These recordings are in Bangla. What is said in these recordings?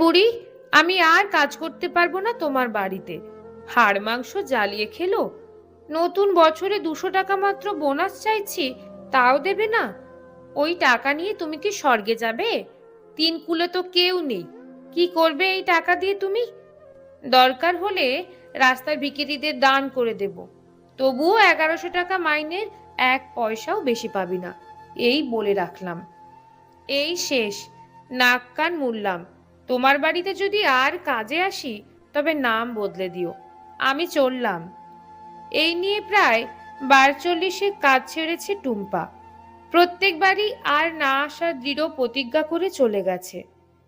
বুড়ি, আমি আর কাজ করতে পারব না তোমার বাড়িতে। হাড় মাংস জ্বালিয়ে খেলো। নতুন বছরে দুশো টাকা মাত্র বোনাস চাইছি, তাও দেবে না। ওই টাকা নিয়ে তুমি কি স্বর্গে যাবে? তিন কুলে তো কেউ নেই। কি করবে এই টাকা দিয়ে তুমি? দরকার হলে রাস্তার ভিকিরিদের দান করে দেব। তবুও এগারোশো টাকা মাইনের এক পয়সাও বেশি পাবি না। এই বলে রাখলাম। এই শেষ। নাক কান মুললাম তোমার বাড়িতে যদি আর কাজে আসি, তবে নাম বদলে দিও। আমি চললাম। এই নিয়ে প্রায় বার চল্লিশে কাজ ছেড়েছে টুম্পা। প্রত্যেকবারই আর না আসার দৃঢ় প্রতিজ্ঞা করে চলে গেছে।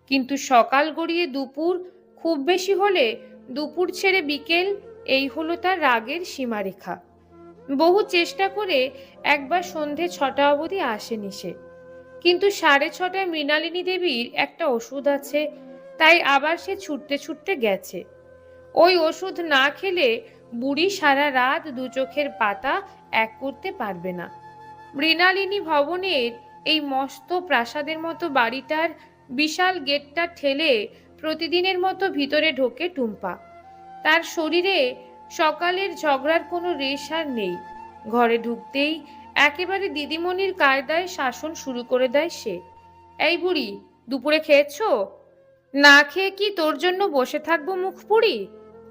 কিন্তু সকাল গড়িয়ে দুপুর, খুব বেশি হলে দুপুর ছেড়ে বিকেল, এই হলো তার রাগের সীমারেখা। বহু চেষ্টা করে একবার সন্ধে ছটা অবধি আসেনি সে। কিন্তু সাড়ে ছটায় মৃণালিনী দেবীর একটা ওষুধ আছে তাই আবার সে ছুটতে ছুটতে গেছে। ওই ওষুধ না খেলে বুড়ি সারা রাত দু চোখের পাতা এক করতে পারবে না। মৃণালিনী ভবনের এই মস্ত প্রাসাদের মতো বাড়িটার বিশাল গেটটা ঠেলে প্রতিদিনের মতো ভিতরে ঢোকে টুম্পা। তার শরীরে সকালের ঝগড়ার কোনো রেশ আর নেই। ঘরে ঢুকতেই একেবারে দিদিমণির কায়দায় শাসন শুরু করে দেয় সে। এই বুড়ি, দুপুরে খেয়েছো? না খেয়ে কি তোর জন্য বসে থাকব মুখ পুড়ি?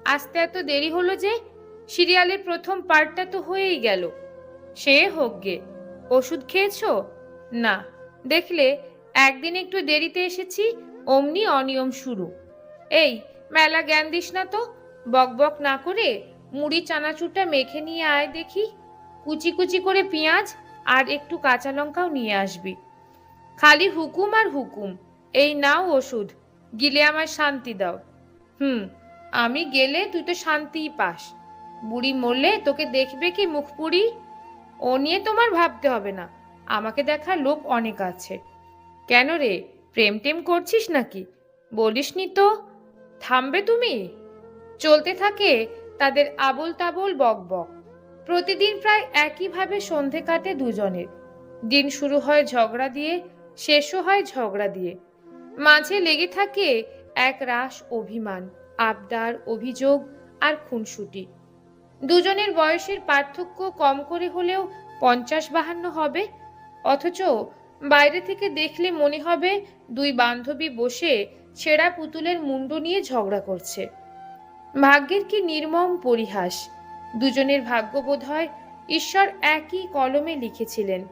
আসতে এত দেরি হলো যে সিরিয়ালের প্রথম পার্টটা তো হয়েই গেল। সে হোক গে, ওষুধ খেয়েছো? না। দেখলে, একদিন একটু দেরিতে এসেছি, অমনি অনিয়ম শুরু। এই, মেলা জ্ঞান দিস না তো বকবক না করে মুড়ি চানাচুরটা মেখে নিয়ে আয় দেখি। কুচি কুচি করে পেঁয়াজ আর একটু কাঁচা লঙ্কাও নিয়ে আসবি। খালি হুকুম আর হুকুম, এই নাও ওষুধ। গিলে আমায় শান্তি দাও। হুম, আমি গেলে তুই তো শান্তিই পাস। বুড়ি মরলে তোকে দেখবে কি মুখ পুড়ি? ও নিয়ে তোমার ভাবতে হবে না। আমাকে দেখা লোক অনেক আছে। কেন রে, প্রেম টেম করছিস নাকি? বলিসনি তো। থামবে তুমি? চলতে থাকে তাদের আবল তাবল বক বক প্রতিদিন প্রায় একইভাবে সন্ধে কাটে দুজনের। দিন শুরু হয় ঝগড়া দিয়ে, শেষও হয় ঝগড়া দিয়ে। মাঝে লেগে থাকে এক রাস অভিমান, আবদার, অভিযোগ আর খুনসুটি। দুজনের বয়সের পার্থক্য কম করে হলেও পঞ্চাশ বাহান্ন হবে, অথচ বাইরে থেকে দেখলে মনে হবে দুই বান্ধবী বসে ছেঁড়া পুতুলের মুন্ডু নিয়ে ঝগড়া করছে। ভাগ্যের কি নির্মম পরিহাস, দুজনের ভাগ্য বোধ হয় ঈশ্বর একই কলমে লিখেছিলেন।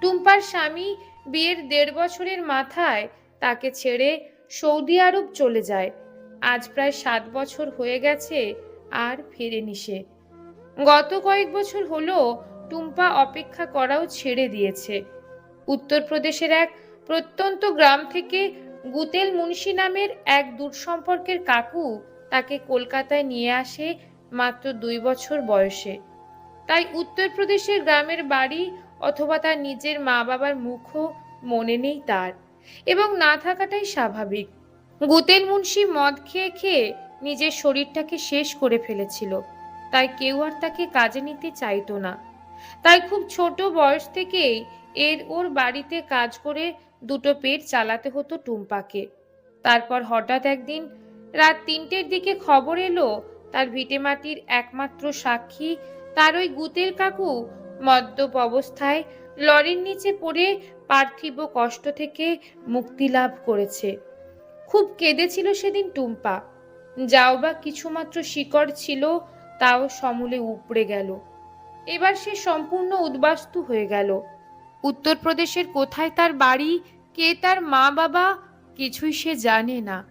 টুম্পার স্বামী বিয়ের দেড় বছরের মাথায় তাকে ছেড়ে সৌদি আরব চলে যায়। আজ প্রায় সাত বছর হয়ে গেছে আর ফেরেনি সে। গত কয়েক বছর হলো টুম্পা অপেক্ষা করাও ছেড়ে দিয়েছে। উত্তরপ্রদেশের এক প্রত্যন্ত গ্রাম থেকে গুতেল মুন্সি নামের এক দূর সম্পর্কের কাকু তাকে কলকাতায় নিয়ে আসে মাত্র দুই বছর বয়সে। তাই উত্তরপ্রদেশের গ্রামের বাড়ি অথবা তার নিজের মা বাবার মুখও মনে নেই তার। এবং না থাকাটাই স্বাভাবিক। গুতেল মুন্সি মদ খেয়ে খেয়ে নিজের শরীরটাকে শেষ করে ফেলেছিল। তাই কেউ আর তাকে কাজে নিতে চাইতো না। তাই খুব ছোট বয়স থেকেই এর ওর বাড়িতে কাজ করে দুটো পেট চালাতে হতো টুম্পাকে। তারপর হঠাৎ একদিন রাত তিনটের দিকে খবর এলো, তার ভিটেমাটির একমাত্র সাক্ষী, তার ওই গুতের কাকু মদ্যপ অবস্থায় লরির নিচে পড়ে পার্থিব কষ্ট থেকে মুক্তি লাভ করেছে। খুব কেঁদেছিল সেদিন টুম্পা। যাও বা কিছুমাত্র শিকড় ছিল, তাও সমূলে উপড়ে গেল। এবার সে সম্পূর্ণ উদ্বাস্তু হয়ে গেল। উত্তরপ্রদেশের কোথায় তার বাড়ি, কে তার মা বাবা কিছুই সে জানে না।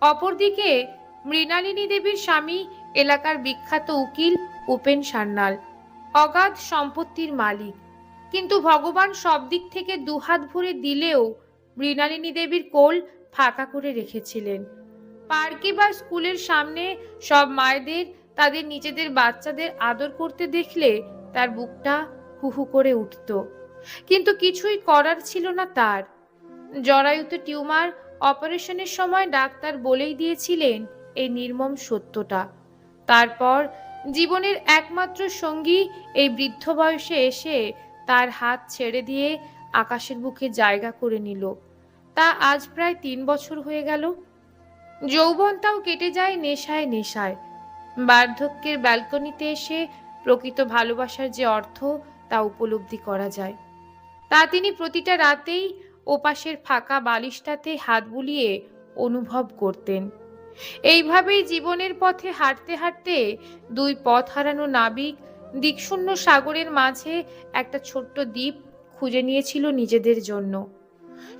অপরদিকে মৃণালিনী দেবীর স্বামী, এলাকার বিখ্যাত উকিল উপেন সান্যাল। অগাধ সম্পত্তির মালিক। কিন্তু ভগবান সব দিক থেকে দুহাত ভরে দিলেও মৃণালিনী দেবীর কোল ফাঁকা করে রেখেছিলেন। পার্কে বা স্কুলের সামনে সব মায়েদের, তাদের নিজেদের বাচ্চাদের আদর করতে দেখলে তার বুকটা হুহু করে উঠত। কিন্তু কিছুই করার ছিল না তার। জরায়ুতে টিউমার অপারেশনের সময় ডাক্তার বলেই দিয়েছিলেন এই নির্মম সত্যটা। তারপর জীবনের একমাত্র সঙ্গী এই বৃদ্ধ বয়সে এসে তার হাত ছেড়ে দিয়ে আকাশের বুকে জায়গা করে নিল। তা আজ প্রায় তিন বছর হয়ে গেল। যৌবনটাও কেটে যায় নেশায় নেশায়। বার্ধক্যের ব্যালকনিতে এসে প্রকৃত ভালোবাসার যে অর্থ তা উপলব্ধি করা যায়। তা তিনি প্রতিটা রাতেই ওপাশের ফাঁকা বালিশটাতে হাত বুলিয়ে অনুভব করতেন। এইভাবেই জীবনের পথে হাঁটতে হাঁটতে দুই পথ হারানো নাবিক দিকশূন্য সাগরের মাঝে একটা ছোট্ট দ্বীপ খুঁজে নিয়েছিল নিজেদের জন্য।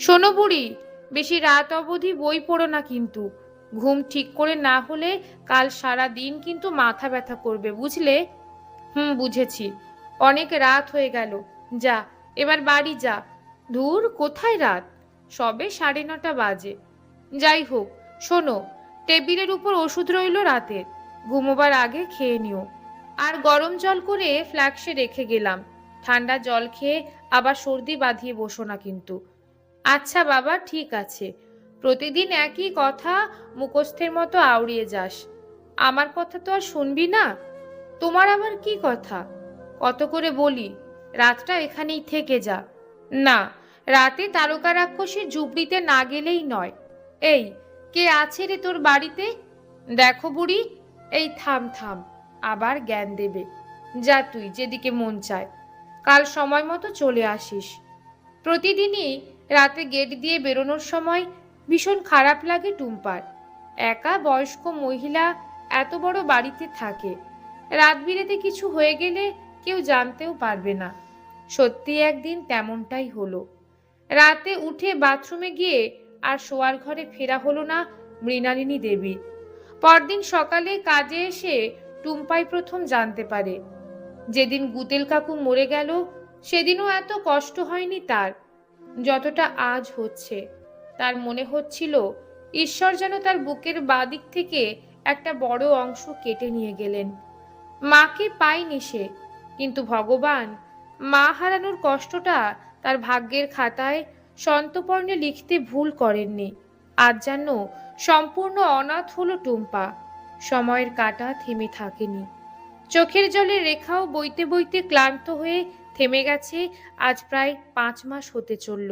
শোনো বুড়ি, বেশি রাত অবধি বই পড়ো না কিন্তু। ঘুম ঠিক করে না হলে কাল সারা দিন কিন্তু মাথা ব্যথা করবে, বুঝলে? হুম, বুঝেছি। অনেক রাত হয়ে গেল। যা, এবার বাড়ি যা। ধুর, কোথায় রাত? সবে সাড়ে নটা বাজে। যাই হোক, শোনো, টেবিলের উপর ওষুধ রইল রাতের। ঘুমোবার আগে খেয়ে নিও। আর গরম জল করে ফ্ল্যাক্সে রেখে গেলাম। ঠান্ডা জল খেয়ে আবার সর্দি বাঁধিয়ে বসো না কিন্তু। আচ্ছা বাবা, ঠিক আছে। প্রতিদিন একই কথা মুখস্থের মতো আউড়িয়ে যাস। আমার কথা তো আর শুনবি না? তোমার আবার কি কথা? কত করে বলি, রাতটা এখানেই থেকে যা। না, রাতে তারকা রাক্ষসীর ঝুপড়িতে না গেলেই নয়। এই, কে আছে রে তোর বাড়িতে? দেখো বুড়ি, এই থাম থাম। আবার জ্ঞান দেবে। যা তুই যেদিকে মন চায়। কাল সময় মতো চলে আসিস। প্রতিদিনই রাতে গেট দিয়ে বেরোনোর সময় ভীষণ খারাপ লাগে টুম্পার। একা বয়স্ক মহিলা এত বড় বাড়িতে থাকে। রাত বিরেতে কিছু হয়ে গেলে কেউ জানতেও পারবে না। সত্যি একদিন তেমনটাই হলো। রাতে উঠে বাথরুমে গিয়ে আর শোয়ার ঘরে ফেরা হলো না মৃণালিনী দেবীর পরদিন সকালে কাজে এসে টুম্পাই প্রথম জানতে পারে। যেদিন গুতেল কাকু মরে গেল, সেদিনও এত কষ্ট হয়নি তার। যতটা আজ হচ্ছে, তার মনে হচ্ছিল ঈশ্বর যেন তার বুকের বাদিক থেকে একটা বড় অংশ কেটে নিয়ে গেলেন। মাকে পায়নি সে, কিন্তু ভগবান মা হারানোর কষ্টটা তার ভাগ্যের খাতায় সন্তপর্ণে লিখতে ভুল করেননি। আজ যেন সম্পূর্ণ অনাথ হলো টুম্পা। সময়ের কাটা থেমে থাকেনি। চোখের জলের রেখাও বইতে বইতে ক্লান্ত হয়ে থেমে গেছে, আজ প্রায় পাঁচ মাস হতে চলল।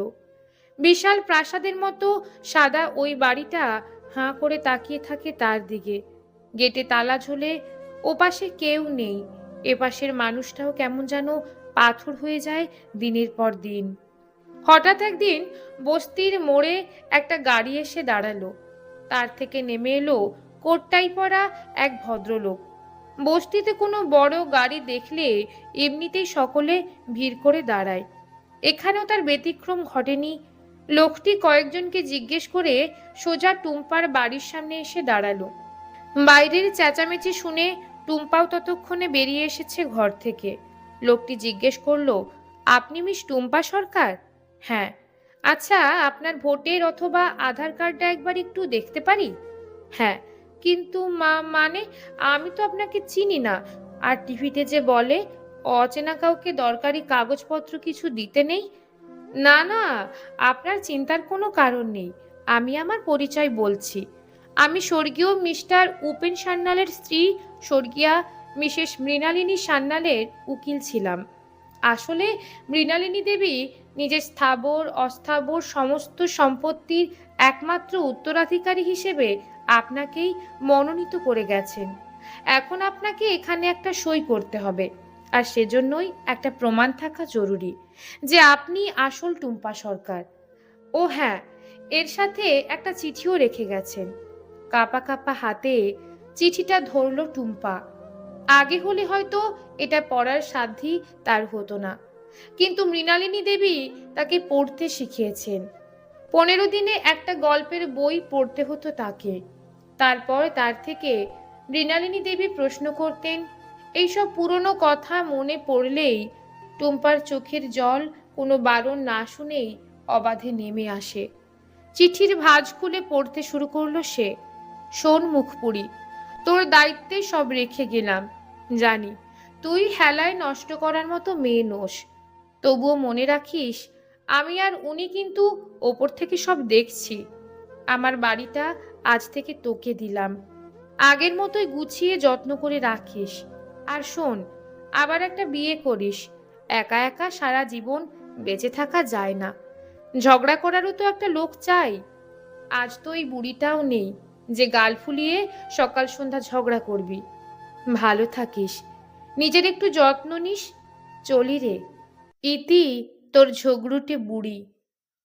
বিশাল প্রাসাদের মতো সাদা ওই বাড়িটা হাঁ করে তাকিয়ে থাকে তার দিকে। গেটে তালা ঝোলে ওপাশে কেউ নেই। এপাশের মানুষটাও কেমন যেন পাথর হয়ে যায় দিনের পর দিন। হঠাৎ একদিন বস্তির মোড়ে একটা গাড়ি এসে দাঁড়াল। তার থেকে নেমে এলো কোটটাই পরা এক ভদ্রলোক। বস্তিতে কোনো বড় গাড়ি দেখলে এমনিতেই সকলে ভিড় করে দাঁড়ায়। এখানেও তার ব্যতিক্রম ঘটেনি। লোকটি কয়েকজনকে জিজ্ঞেস করে সোজা টুম্পার বাড়ির সামনে এসে দাঁড়াল। বাইরের চেঁচামেচি শুনে টুম্পাও ততক্ষণে বেরিয়ে এসেছে ঘর থেকে। লোকটি জিজ্ঞেস করল, আপনি মিস টুম্পা সরকার? হ্যাঁ। আচ্ছা আপনার ভোটের অথবা আধার কার্ডটা একবার একটু দেখতে পারি? হ্যাঁ। কিন্তু মা মানে আমি তো আপনাকে চিনি না। আর টিভিতে যে বলে, অচেনা কাউকে দরকারি কাগজপত্র কিছু দিতে নেই? না না, আপনার চিন্তার কোনো কারণ নেই। আমি আমার পরিচয় বলছি। আমি স্বর্গীয় মিস্টার উপেন সান্যালের স্ত্রী, স্বর্গীয়া মিসেস মৃণালিনী সান্যালের উকিল ছিলাম। আসলে মৃণালিনী দেবী নিজের স্থাবর, অস্থাবর সমস্ত সম্পত্তির একমাত্র উত্তরাধিকারী হিসেবে আপনাকেই মনোনীত করে গেছেন। এখন আপনাকে এখানে একটা সই করতে হবে। আর সেজন্যই একটা প্রমাণ থাকা জরুরি যে আপনি আসল টুম্পা সরকার। ও হ্যাঁ এর সাথে একটা চিঠিও রেখে গেছেন। কাপা কাপা হাতে চিঠিটা ধরলো টুম্পা। আগে হলে হয়তো এটা পড়ার সাধ্যই তার হতো না। কিন্তু মৃণালিনী দেবী তাকে পড়তে শিখিয়েছেন। পনেরো দিনে একটা গল্পের বই পড়তে হতো তাকে। তারপর তার থেকে মৃণালিনী দেবী প্রশ্ন করতেন, এইসব পুরনো কথা মনে পড়লেই টুম্পার চোখের জল কোনো বারণ না শুনেই অবাধে নেমে আসে। চিঠির ভাঁজ খুলে পড়তে শুরু করল সে, শোন মুখপুরি, তোর দায়িত্বে সব রেখে গেলাম, জানি তুই হেলায় নষ্ট করার মতো মেয়ে নোস, তবুও মনে রাখিস আমি আর উনি কিন্তু ওপর থেকে সব দেখছি, আমার বাড়িটা আজ থেকে তোকে দিলাম। আগের মতোই গুছিয়ে যত্ন করে রাখিস। আর শোন, আবার একটা বিয়ে করিস। একা একা সারা জীবন বেঁচে থাকা যায় না। ঝগড়া করারও তো একটা লোক চাই। আজ তো এই বুড়িটাও নেই যে গাল ফুলিয়ে সকাল সন্ধ্যা ঝগড়া করবি। ভালো থাকিস। নিজের একটু যত্ন নিস। চলি রে। ইতি তোর ঝগড়ুটে বুড়ি।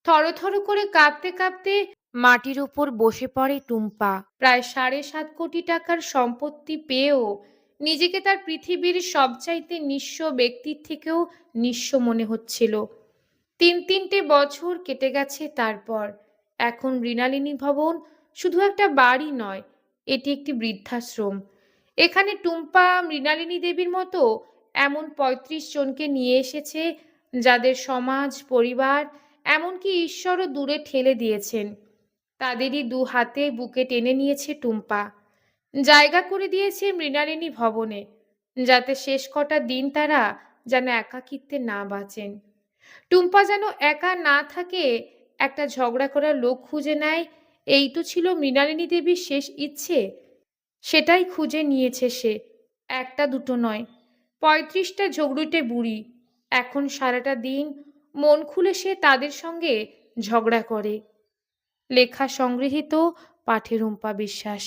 থরথর করে কাঁপতে কাঁপতে মাটির উপর বসে পড়ে টুম্পা। প্রায় সাড়ে সাত কোটি টাকার সম্পত্তি পেয়েও নিজেকে তার পৃথিবীর সবচাইতে নিঃস্ব ব্যক্তির থেকেও নিঃস্ব মনে হচ্ছিল। তিন তিনটে বছর কেটে গেছে তারপর। এখন মৃণালিনী ভবন শুধু একটা বাড়ি নয়, এটি একটি বৃদ্ধাশ্রম। এখানে টুম্পা মৃণালিনী দেবীর মতো এমন পঁয়ত্রিশ জনকে নিয়ে এসেছে যাদের সমাজ, পরিবার, এমনকি ঈশ্বরও দূরে ঠেলে দিয়েছেন। তাদেরই দু হাতে বুকে টেনে নিয়েছে টুম্পা। জায়গা করে দিয়েছে মৃণালিনী ভবনে, যাতে শেষ কটা দিন তারা যেন একাকিত্বে না বাঁচেন। টুম্পা যেন একা না থাকে, একটা ঝগড়া করার লোক খুঁজে নেয়, এই তো ছিল মৃণালিনী দেবীর শেষ ইচ্ছে। সেটাই খুঁজে নিয়েছে সে, একটা দুটো নয়। পঁয়ত্রিশটা ঝগড়ুটে বুড়ি, এখন সারাটা দিন মন খুলে সে তাদের সঙ্গে ঝগড়া করে। লেখা সংগৃহীত পাঠেরুম্পা বিশ্বাস।